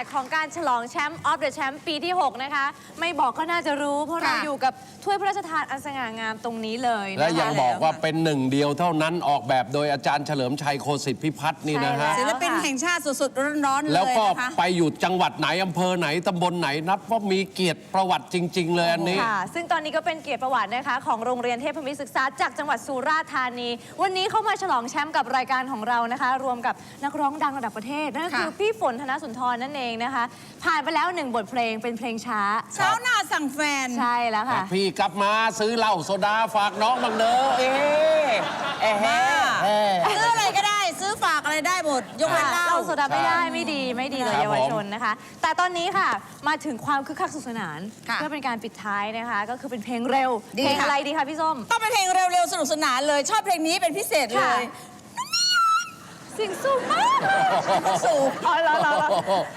อยู่ในบรรยากาศของการฉลองแชมป์ออฟเดอะแชมป์ปีที่ 6 นะคะ ไม่บอกก็น่าจะรู้ เพราะเราค่ะ อยู่กับถ้วยพระราชทานอันสง่างามตรงนี้เลยนะคะและยังบอกว่าเป็นหนึ่งเดียวเท่านั้นออกแบบโดยอาจารย์เฉลิมชัยโคสิทธิพิพัฒน์นี่นะฮะใช่ศิลปินแห่งชาติสดๆร้อนๆเลยแล้วก็นะคะ ไปอยู่จังหวัดไหน อำเภอไหน ตำบลไหนนับว่ามีเกียรติประวัติจริง ๆ เลยอันนี้ ค่ะ ซึ่งตอนนี้ก็เป็นเกียรติประวัตินะคะของโรงเรียนเทพมิตรศึกษาจากจังหวัดสุราษฎร์ธานี วันนี้เข้ามาฉลองแชมป์กับรายการของเรานะคะ รวมกับนักร้องดังระดับประเทศนั่นก็คือค่ะ พี่ฝนธนสุนทรนั่นเองนะคะ ผ่านไปแล้วหนึ่งบทเพลงเป็นเพลงช้า เช้าหน้าสั่งแฟน ใช่แล้วค่ะ พี่กลับมาซื้อเหล้าโซดาฝากน้องบางเด้อเอ๊ะเอ๊ะบ้าเอ๊ะ ซื้ออะไรก็ได้ ซื้อฝากอะไรได้หมด ยกเว้นเหล้า เราโซดาไม่ได้ใช่ไม่ดีไม่ดีเลยครับเยาวชนนะคะ แต่ตอนนี้ค่ะมาถึงความคึกคักสนุกสนาน ค่ะเพื่อเป็นการปิดท้ายนะคะ ก็คือเป็นเพลงเร็ว ดีเพลงค่ะ อะไรดีคะพี่ส้ม ต้องเป็นเพลงเร็วๆ สนุกสนานเลย ชอบเพลงนี้เป็นพิเศษเลค่ะ ย เสิ่งสูงมากสูงอ๋อแล้วแล้วแล้ว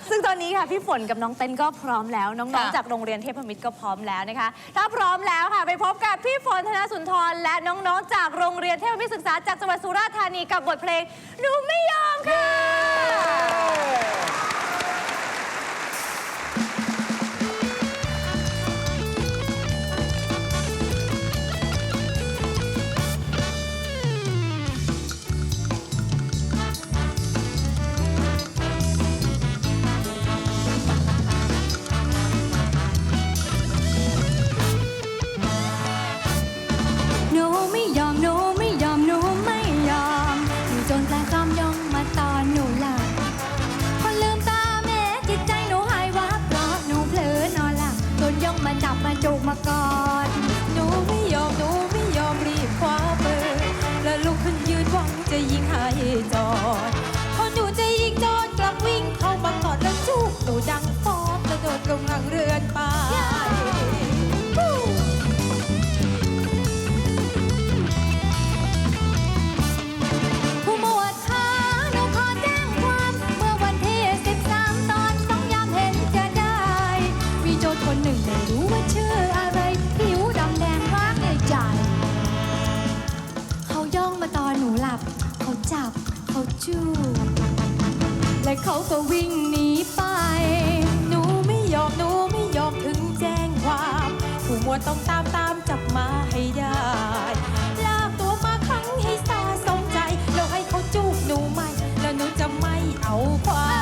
ซึ่งตอนนี้ค่ะพี่ฝนกับน้องเต้นก็พร้อมแล้ว น้องค่ะๆจากโรงเรียนเทพมิตรก็พร้อมแล้วนะคะ ถ้าพร้อมแล้วค่ะ ไปพบกับพี่ฝนธนสุนทร และน้องๆ จากโรงเรียนเทพมิตรศึกษาจากจังหวัดสุราษฎร์ธานีกับบทเพลงหนูไม่ยอมค่ะ ลับ เขาจับ เขาจูบและเขาก็วิ่งหนีไป หนูไม่ยอมหนูไม่ยอมถึงแจ้งความผู้หมวดต้องตามตามจับมาให้ได้ลากตัวมาขังให้สาสมใจ แล้วให้เขาจูบหนูไหมแล้วหนูจะไม่เอาความ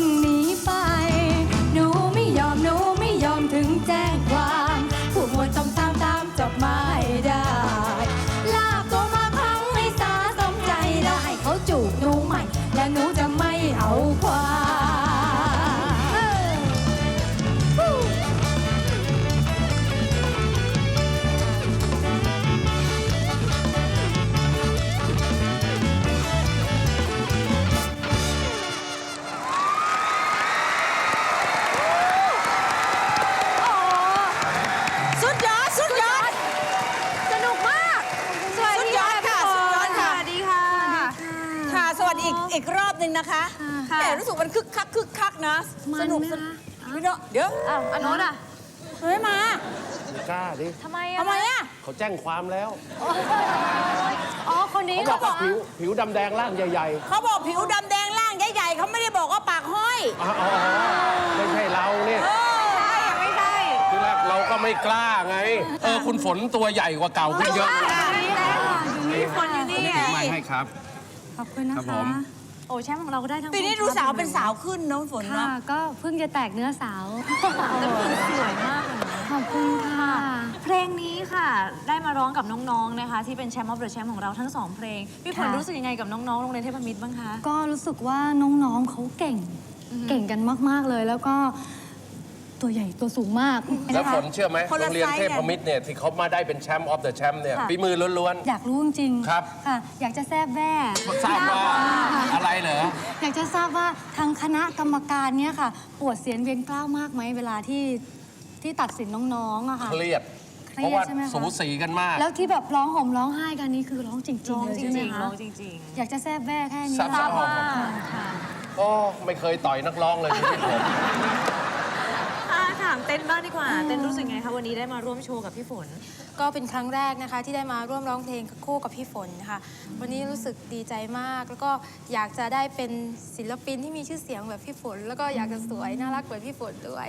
เข อีกอีกรอบหนึ่งนะคะค่ะแต่รู้สึกมันคึกคักคึกคักนะ มันสนุกไหมสคะนุกเดี๋ยวเดี๋ยวอ้าวอันโน้นอะเฮ้ยมากล้าดิทำไมอะทำไมอะ เขาแจ้งความแล้วอ๋อคนนี้เขาบอกว่าผิวผิวดำแดงร่างใหญ่เขาบอกผิวดำแดงล่างใหญ่ๆเขาไม่ได้บอกว่าปากห้อยๆอ๋ออ๋ออ๋อไม่ใช่เราเนี่ยเออใช่ไม่ใช่ทีแรกเราก็ไม่กล้าไง เออคุณฝนตัวใหญ่กว่าเก่าขึ้นเยอะนี่แหละมีคนอยู่นี่ไง ไม่ให้ครับข อบคุณนะครับผคะมโอ้แชมป์ของเราก็ได้ทั้งปีนี้ดูสาวเป็นสาวขึ้นเน้องฝนค่ะ เนาะก็เพิ่งจะแตกเนื้อสาวแต่คุณสวยมากเลยนะขอบคุณค่ะ เพลงนี้ค่ะ ได้มาร้องกับน้องๆนะคะ ที่เป็นแชมป์ออฟเดอะแชมป์ของเราทั้งสองเพลง พี่ฝนค่ะ รู้สึกยังไงกับน้องๆโรงเรียนเทพมิตรบ้างคะ ก็รู้สึกว่าน้องๆเขาเก่ง เก่งกันมาก ๆ เลย แล้วก็ ตัวใหญ่ตัวสูงมากแล้วนะคะฝนเชื่อไหมโรงเรียนเทพมิตรเนี่ยที่เขามาได้เป็นแชมป์ออฟเดอะแชมป์เนี่ยค่ะ ฝีมือล้วน อยากรู้จริงๆครับ ค่ะ อยากจะแซบแว่ๆทราบว่าอะไรเหรอ อยากจะทราบว่าทางคณะกรรมการเนี่ยค่ะ ปวดเสียนเวียนกล้าวมากไหมเวลาที่ที่ตัดสินน้องๆอะค่ะ เครียด เครียดเพราะว่าใช่ไหมคะ สูสีกันมาก แล้วที่แบบร้องห่มร้องไห้กันนี่คือร้องจริงร้องๆเลยจใช่ไหมริงๆคะร้องจริงอยากจะแซบแว่แค่นี้ทราบๆทราบว่าค่ะ ก็ไม่เคยต่อยนักร้องเลยชีวิตผม อ่าถามเต้นบ้างดีกว่า เต้นรู้สึกไงคะวันนี้ได้มาร่วมโชว์กับพี่ฝน ก็เป็นครั้งแรกนะคะที่ได้มาร่วมร้องเพลงคู่กับพี่ฝนนะคะวันนี้รู้สึกดีใจมาก แล้วก็อยากจะได้เป็นศิลปินที่มีชื่อเสียงแบบพี่ฝน แล้วก็อยากจะสวยน่ารักเหมือนพี่ฝนด้วย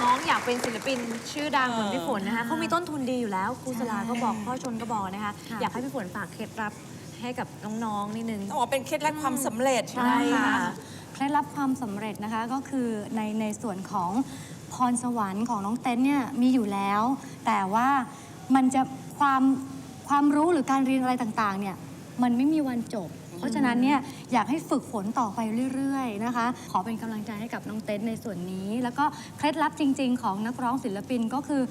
น้องอยากเป็นศิลปินชื่อดังเหมือนพี่ฝนนะคะเขามีต้นทุนดีอยู่แล้วครูสลาก็บอกพ่อชนก็บอกนะคะค่ะอยากให้พี่ฝนฝากเคล็ดลับ ให้กับน้องๆนิดนึงต้องบอกเป็นเคล็ดลับความสำเร็จใช่ค่ะ เคล็ดลับความสำเร็จนะคะก็คือในในส่วนของพรสวรรค์ของน้องเต้นเนี่ยมีอยู่แล้ว แต่ว่ามันจะความความรู้หรือการเรียนอะไรต่างๆเนี่ยมันไม่มีวันจบ เพราะฉะนั้นเนี่ยอยากให้ฝึกฝนต่อไปเรื่อยๆนะคะ ขอเป็นกำลังใจให้กับน้องเต้นในส่วนนี้ แล้วก็เคล็ดลับจริง ๆ ของนักร้องศิลปินก็คือ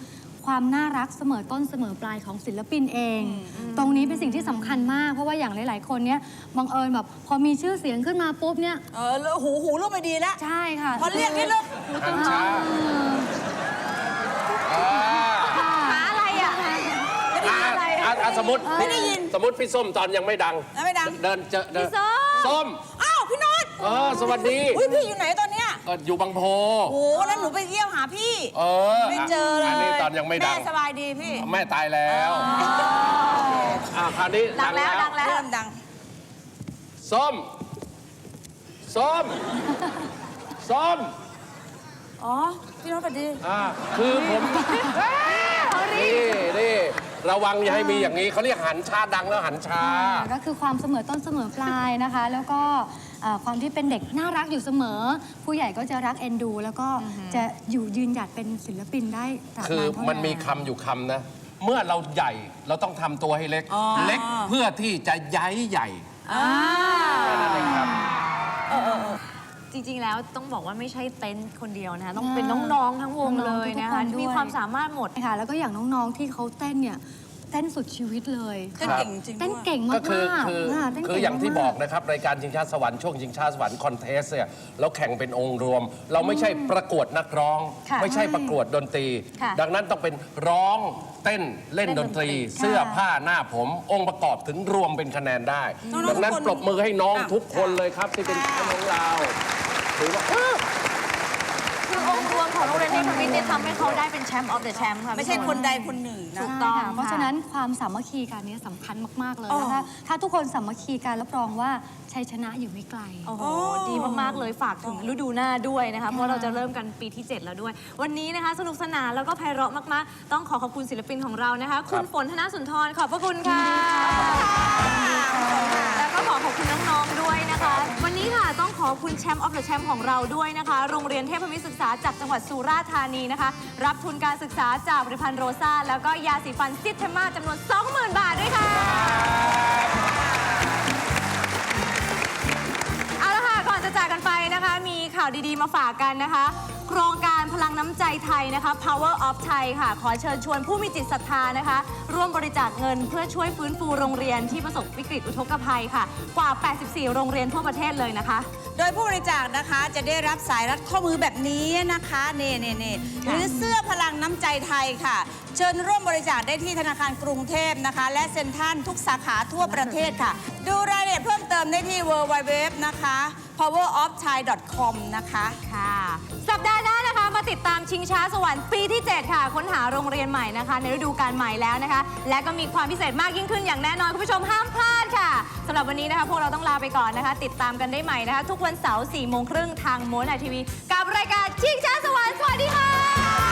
ความน่ารักเสมอต้นเสมอปลายของศิลปินเอง ตรงนี้เป็นสิ่งที่สำคัญมาก เพราะว่าอย่างหลาย ๆ คนเนี่ยบังเอิญแบบพอมีชื่อเสียงขึ้นมาปุ๊บเนี่ยเออแล้วหูหูเริ่มไม่ดีแล้วใช่ค่ะพอเรียกนี่เริ่มหันช้าอ่าหาอะไรอะอ่าอ่าอ่าสมมติไม่ได้ยิน สมมติพี่ส้มตอนยังไม่ดัง แล้วไม่ดัง เดินเจอเดินพี่ส้มส้มอ้าวพี่โนอตเออสวัสดี อุ้ยพี่อยู่ไหนตอนเนี้ย ก็อยู่บางโพ โอ้แล้วหนูไปเยี่ยมหาพี่ เออไม่เจอเลยอันนี้ตอนยังไม่ดัง แม่สบายดีพี่แม่ตายแล้วอ่าคราวนี้ดังแล้วดังแล้วเริ่มดัง ส้ม ส้ม ส้ม อ๋อ พี่โนอตสวัสดี อ่า คือผมนี่นี่ระวังอย่าให้มีอย่างนี้เขาเรียกหันชาดังแล้วหันชา ก็คือความเสมอต้นเสมอปลายนะคะ แล้วก็ เอ่อความที่เป็นเด็กน่ารักอยู่เสมอ ผู้ใหญ่ก็จะรักเอ็นดู แล้วก็จะอยู่ยืนหยัดเป็นศิลปินได้ตราบคือนานเท่านานมันมีคำอยู่คำนะ เมื่อเราใหญ่เราต้องทำตัวให้เล็กอ๋อเล็กเพื่อที่จะย้ายใหญ่อ่าแค่นั้นเองครับ จริงๆ แล้วต้องบอกว่าไม่ใช่เต็นท์คนเดียวนะคะ ต้องเป็นน้องๆ ทั้งวงเลยนะคะน้องๆทุกๆคนด้วยมีความสามารถหมดค่ะแล้วก็อย่างน้องๆที่เขาเต้นเนี่ย เต้นสุดชีวิตเลย เต้นเก่งจริงเต้นด้วย เก่งมากก็คือๆคือค่ะเต้นคือเก่อย่างที่มบอกนะครับรายการชิงชาสวรรค์ช่วงชิงชาสวรรค์คอนเทสเนี่ยเราแข่งเป็นองค์รวม เราไม่ใช่ประกวดนักร้อง ค่ะไม่ใช่ประกวดดนตรี ค่ะดังนั้นต้องเป็นร้องเต้นเล่นเล่นดดนนตตรีรีค่ะเสื้อผ้าหน้าผม องค์ประกอบถึงรวมเป็นคะแนนได้ น้องๆดังนั้นทุกคนปรบมือให้น้องอะ ทุกคนเลยครับที่เป็นแชมป์ของเราถือว่าคือองค์รวม ของโรงเรียนเทพมิตรเนี่ยทำให้เขาได้เป็นแชมป์ออฟเดอะแชมป์ค่ะไม่ใช่คนใดคนหนึ่งนะ ถูกต้องใช่ค่ะเพราะค่ะฉะนั้นความสามัคคีกันเนี้สำคัญมากๆเลยอ๋อ นะคะถ้าทุกคนสามัคคีกันรับรองว่าชัยชนะอยู่ไม่ไกล โอ้โหอ๋อดีมากๆเลยฝากถึงฤดูหน้าด้วยนะคะ เพราะเราจะเริ่มกันปีที่ 7 แล้วด้วย วันนี้นะคะ สนุกสนานแล้วก็ไพเราะมากๆ ต้องขอขอบคุณศิลปินของเรานะคะ คุณฝนธนสุนทรขอบพระคุณค่ะ แล้ว ต้องขอบคุณแชมป์ออฟเดอะแชมป์ของเราด้วยนะคะ โรงเรียนเทพมิตรศึกษาจากจังหวัดสุราษฎร์ธานีนะคะ รับทุนการศึกษาจากผลิตภัณฑ์โรซาแล้วก็ยาสีฟันซิทเทมาจำนวน 20,000 บาทด้วยค่ะ เอาละค่ะ ก่อนจะจากกันไปนะคะ มีข่าวดีๆมาฝากกันนะคะ โครงการพลังน้ำใจไทยนะคะ Power of Thai ค่ะ ขอเชิญชวนผู้มีจิตศรัทธานะคะ ร่วมบริจาคเงินเพื่อช่วยฟื้นฟูโรงเรียนที่ประสบวิกฤตอุทกภัยค่ะ กว่า 84 โรงเรียนทั่วประเทศเลยนะคะ โดยผู้บริจาคนะคะจะได้รับสายรัดข้อมือแบบนี้นะคะเน่เน่เน่หรือเสื้อพลังน้ำใจไทยค่ะ เชิญร่วมบริจาคได้ที่ธนาคารกรุงเทพนะคะ และเซ็นทรัลทุกสาขาทั่วประเทศค่ะ ดูรายละเอียดเพิ่มเติมได้ที่ www นะคะ powerofthai.com นะคะค่ะสัปดาห์ ติดตามชิงช้าสวรรค์ปีที่ 7 ค่ะ ค้นหาโรงเรียนใหม่นะคะ ในฤดูกาลใหม่แล้วนะคะ และก็มีความพิเศษมากยิ่งขึ้นอย่างแน่นอน คุณผู้ชมห้ามพลาดค่ะสำหรับวันนี้นะคะ พวกเราต้องลาไปก่อนนะคะ ติดตามกันได้ใหม่นะคะ ทุกวันเสาร์4โมงครึ่งทางโมนาทีวีกับรายการชิงช้าสวรรค์สวัสดีค่ะ